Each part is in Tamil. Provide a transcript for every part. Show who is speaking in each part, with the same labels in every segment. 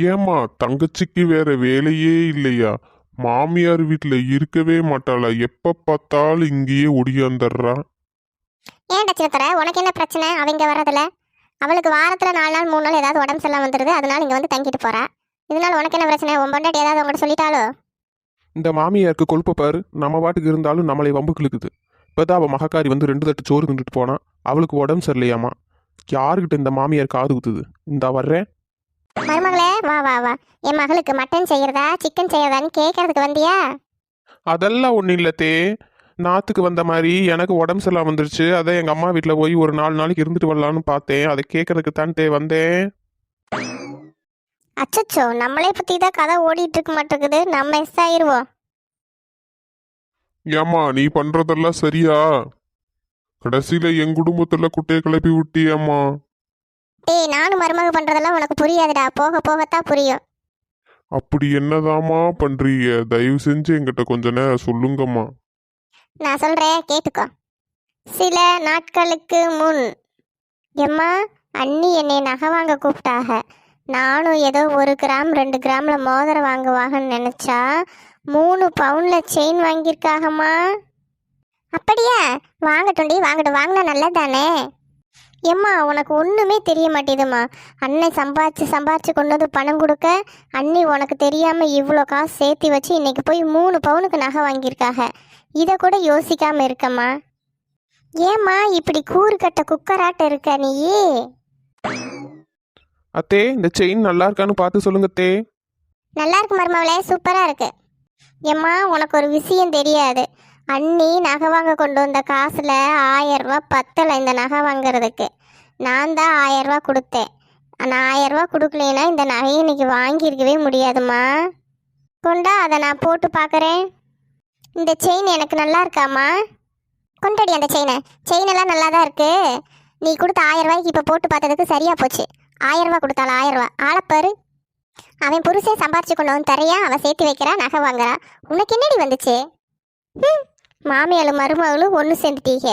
Speaker 1: ஏம்மா தங்கச்சிக்கு வேற வேலையே இல்லையா? மாமியார் வீட்டில் இருக்கவே மாட்டாளா? எப்ப பார்த்தாலும் இங்கேயே ஒடியாந்துடுறா.
Speaker 2: ஏன்டா சின்னத்தர உனக்கு என்ன பிரச்சனை? அவங்க வர்றதுல? அவளுக்கு வாரத்துல நாலு நாள் மூணு நாள் ஏதாவது உடம்பு சரியில்லாம வந்துடுது அதனால இங்க வந்து தங்கிட்டு போறா. இதனால உனக்கு என்ன பிரச்சனை? உன் பொண்டாட்டி ஏதாவது உங்கள்கிட்ட சொல்லிட்டாலோ?
Speaker 3: இந்த மாமியாருக்கு கொழுப்ப பாரு. நம்ம பாட்டுக்கு இருந்தாலும் நம்மளை வம்புக்கு இழுக்குது இப்போதான் அவள் மகக்காரி வந்து ரெண்டு தட்டு சோறு தின்னுட்டு போனா அவளுக்கு உடம்பு சரியில்லையாமா? யாருக்கிட்ட இந்த மாமியார் காது குத்துது? இந்தா வர்றேன்.
Speaker 2: மருமகளே வா வா வா. என் மகளுக்கு மட்டன் செய்யறதா சிக்கன் செய்யறதான்னு கேட்கறதுக்கு வந்தியா?
Speaker 3: அதெல்லாம் ஒன்றும் இல்லை தே. நாத்துக்கு வந்த மாதிரி எனக்கு உடம்பு சரியில்லாம வந்துருச்சு. அதான் எங்கள் அம்மா வீட்டில் போய் ஒரு நாலு நாளைக்கு இருந்துட்டு வரலான்னு பார்த்தேன். அதை கேட்கறதுக்கு தான் தே வந்தேன்.
Speaker 2: அச்சச்சோ நம்மளே பத்தி தான் கதை ஓடிட்டு இருக்க மாட்டேங்குது. நம்ம எஸ் ஆயிருவோம்.
Speaker 1: ஏம்மா நீ பண்றதெல்லாம் சரியா? கடைசியில என் குடும்பத்துல குட்டையை கிளப்பி விட்டியம்மா.
Speaker 2: டேய் நானும் மருமக பண்றதெல்லாம் உனக்கு புரியாதுடா. போக போகத்தான் புரியும்.
Speaker 1: அப்படி என்னதாம்மா பண்றீங்க? தயவு செஞ்சு என்கிட்ட கொஞ்ச நேரம் சொல்லுங்கம்மா.
Speaker 2: நான் சொல்றேன் கேட்டுக்கோ. சில நாட்களுக்கு முன் எம்மா அண்ணி என்னை நகை வாங்க கூப்பிட்டாக. நானும் ஏதோ ஒரு கிராம் ரெண்டு கிராம்ல மோதிரம் வாங்குவாங்கன்னு நினைச்சா மூணு பவுன்ல செயின் வாங்கியிருக்காகம்மா. அப்படியா? வாங்கட்டும்டி வாங்கட்டும். வாங்கினா நல்லதானே எம்மா உனக்கு ஒன்றுமே தெரிய மாட்டேதும்மா அண்ணன் சம்பாதிச்சு சம்பாதிச்சு கொண்டு வந்து பணம் கொடுக்க அண்ணி உனக்கு தெரியாமல் இவ்வளோ காசு சேர்த்து வச்சு இன்னைக்கு போய் மூணு பவுனுக்கு நகை வாங்கியிருக்காக. இதை கூட யோசிக்காம இருக்கம்மா. ஏம்மா இப்படி கூறு கட்ட குக்கராட்ட இருக்க நீ
Speaker 3: அத்தே இந்த செயின் நல்லா இருக்கான்னு பார்த்து சொல்லுங்க தே
Speaker 2: நல்லா இருக்கு மருமவளே சூப்பரா இருக்கு. ஏம்மா உனக்கு ஒரு விஷயம் தெரியாது. அண்ணி நகை வாங்க கொண்டு வந்த காசில் ஆயிரம் பத்தலை இந்த நகை வாங்குறதுக்கு. நான் தான் ஆயரூவா கொடுத்தேன். நான் ஆயரூவா ரூபாய் கொடுக்கலைன்னா இந்த நகையை இன்னைக்கு வாங்கியிருக்கவே முடியாதும்மா. கொண்டா அதை நான் போட்டு பார்க்குறேன். இந்த செயின் எனக்கு நல்லா இருக்காம்மா. கொண்டாடி அந்த செயினை செயின் எல்லாம் நல்லா தான் இருக்குது நீ கொடுத்த ஆயரூவாய்க்கு இப்போ போட்டு பார்த்ததுக்கு சரியாக போச்சு. ஆயரூவா கொடுத்தாள் ஆயரூவா ஆளப்பாரு அவன் புருஷன் சம்பாரிச்சு கொண்டு வந்து தரையா அவன் சேர்த்து வைக்கிறா நகை வாங்குறா. உனக்கு என்னடி வந்துச்சு? ம் மாமியாலும் மருமகளும் ஒன்று சேர்ந்துட்டீங்க.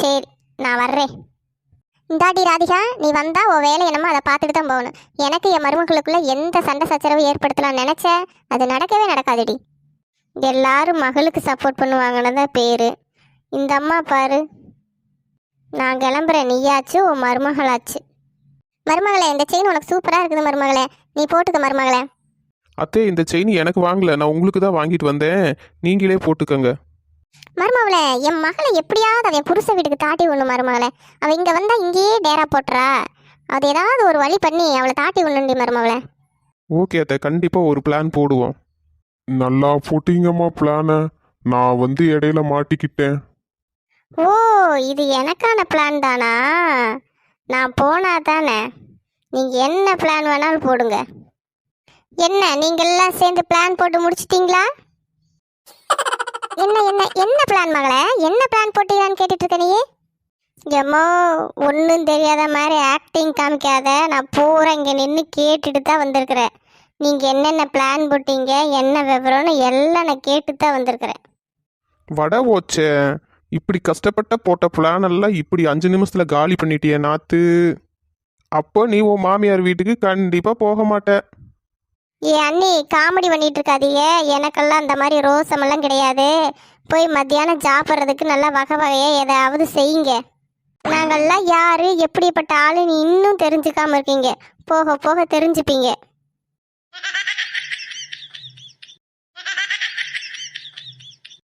Speaker 2: சரி நான் வர்றேன். இந்தாடி ராதிகா நீ வந்தா உன் வேலை என்னமோ அதை பார்த்துட்டு தான் போகணும். எனக்கு என் மருமகளுக்குள்ளே எந்த சண்டை சச்சரவு ஏற்படுத்தலாம் நினச்சேன் அது நடக்கவே நடக்காதுடி. எல்லாரும் மகளுக்கு சப்போர்ட் பண்ணுவாங்கன்னு தான் பேர். இந்த அம்மா பாரு. நான் கிளம்புறேன். நீயாச்சு உன் மருமகளாச்சு. மருமகளே இந்த செயின் உனக்கு சூப்பராக இருக்குது மருமகளே. நீ போட்டுக்க மருமகளே.
Speaker 3: அத்தே இந்த செயின் எனக்கு வாங்கல. நான் உங்களுக்கு தான் வாங்கிட்டு வந்தேன். நீங்களே போட்டுக்கங்க.
Speaker 2: மருமகளே என் மகளை எப்படியாவது அவன் புருஷ வீட்டுக்கு தாட்டி விடணும் மருமகளே. அவ இங்க வந்தா இங்கேயே டேரா போட்டுறா. அது ஏதாவது ஒரு வழி பண்ணி அவளை தாட்டி விடணுண்டி மருமகளே.
Speaker 3: ஓகே அத்தை கண்டிப்பாக ஒரு பிளான் போடுவோம்.
Speaker 1: நல்லா போட்டீங்கம்மா பிளான நான் வந்து இடையில மாட்டிக்கிட்டேன்.
Speaker 2: ஓ இது எனக்கான பிளான் தானா? நான் போனா தானே. நீங்க என்ன பிளான் வேணாலும் போடுங்க. என்ன நீங்க எல்லாம் சேர்ந்து பிளான் போட்டு முடிச்சிட்டீங்களா? என்ன என்ன என்ன பிளான் மகளே? என்ன பிளான் போட்டீங்கன்னு கேட்டுட்டு இருக்க நீ எம்மோ ஒன்றும் தெரியாத மாதிரி ஆக்டிங் காமிக்காத. நான் பூரா இங்கே நின்று கேட்டுட்டு தான் வந்திருக்கிறேன். நீங்கள் என்னென்ன பிளான் போட்டீங்க என்ன விவரம்னு எல்லாம் நான் கேட்டு தான் வந்திருக்கிறேன்.
Speaker 3: வடை ஓச்சே இப்படி கஷ்டப்பட்ட போட்ட பிளான் எல்லாம் இப்படி அஞ்சு நிமிஷத்தில் காலி பண்ணிட்டியே நாத்து. அப்போ நீ உன் மாமியார் வீட்டுக்கு கண்டிப்பாக போக மாட்டேன்
Speaker 2: ஏ அண்ணி காமெடி பண்ணிட்டு இருக்காதீங்க எனக்கெல்லாம் அந்த மாதிரி ரோசமெல்லாம் கிடையாது. போய் மத்தியானம் சாப்பிட்றதுக்கு நல்லா வகை வகையாக ஏதாவது செய்யுங்க. நாங்கள்லாம் யார் எப்படிப்பட்ட ஆளுன்னு இன்னும் தெரிஞ்சுக்காம இருக்கீங்க. போக போக தெரிஞ்சுப்பீங்க.